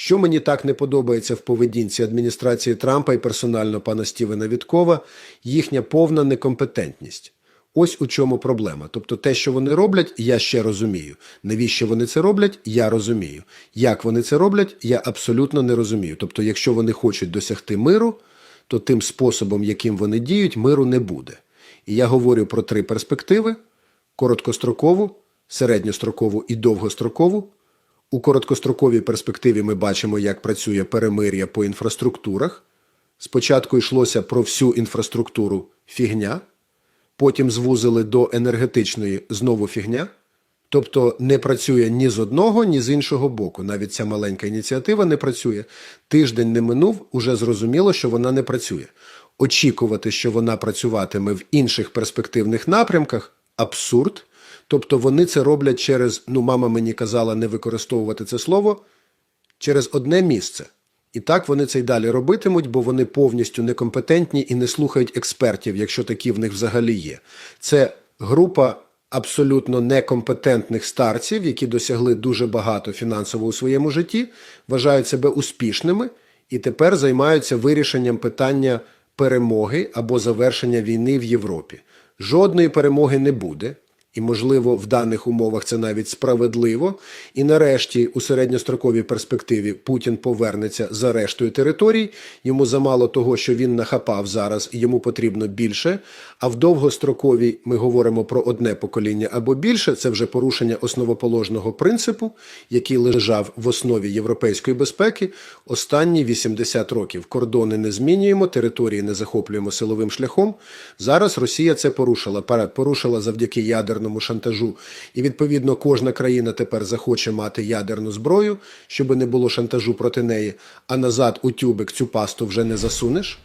Що мені так не подобається в поведінці адміністрації Трампа і персонально пана Стівена Віткова, їхня повна некомпетентність. Ось у чому проблема. Тобто, те, що вони роблять, я ще розумію. Навіщо вони це роблять, я розумію. Як вони це роблять, я абсолютно не розумію. Тобто, якщо вони хочуть досягти миру, то тим способом, яким вони діють, миру не буде. І я говорю про три перспективи: короткострокову, середньострокову і довгострокову. У короткостроковій перспективі ми бачимо, як працює перемир'я по інфраструктурах. Спочатку йшлося про всю інфраструктуру фігня, потім звузили до енергетичної знову фігня. Тобто не працює ні з одного, ні з іншого боку. Навіть ця маленька ініціатива не працює. Тиждень не минув, уже зрозуміло, що вона не працює. Очікувати, що вона працюватиме в інших перспективних напрямках абсурд. Тобто вони це роблять через, ну, мама мені казала не використовувати це слово, через одне місце. І так вони це й далі робитимуть, бо вони повністю некомпетентні і не слухають експертів, якщо такі в них взагалі є. Це група абсолютно некомпетентних старців, які досягли дуже багато фінансово у своєму житті, вважають себе успішними і тепер займаються вирішенням питання перемоги або завершення війни в Європі. Жодної перемоги не буде. І, можливо, в даних умовах це навіть справедливо. І нарешті, у середньостроковій перспективі, Путін повернеться за рештою територій. Йому замало того, що він нахапав зараз, йому потрібно більше. А в довгостроковій ми говоримо про одне покоління або більше. Це вже порушення основоположного принципу, який лежав в основі європейської безпеки останні 80 років. Кордони не змінюємо, території не захоплюємо силовим шляхом. Зараз Росія це порушила. Порушила завдяки ядерному шантажу. І відповідно кожна країна тепер захоче мати ядерну зброю, щоб не було шантажу проти неї. А назад у тюбик цю пасту вже не засунеш.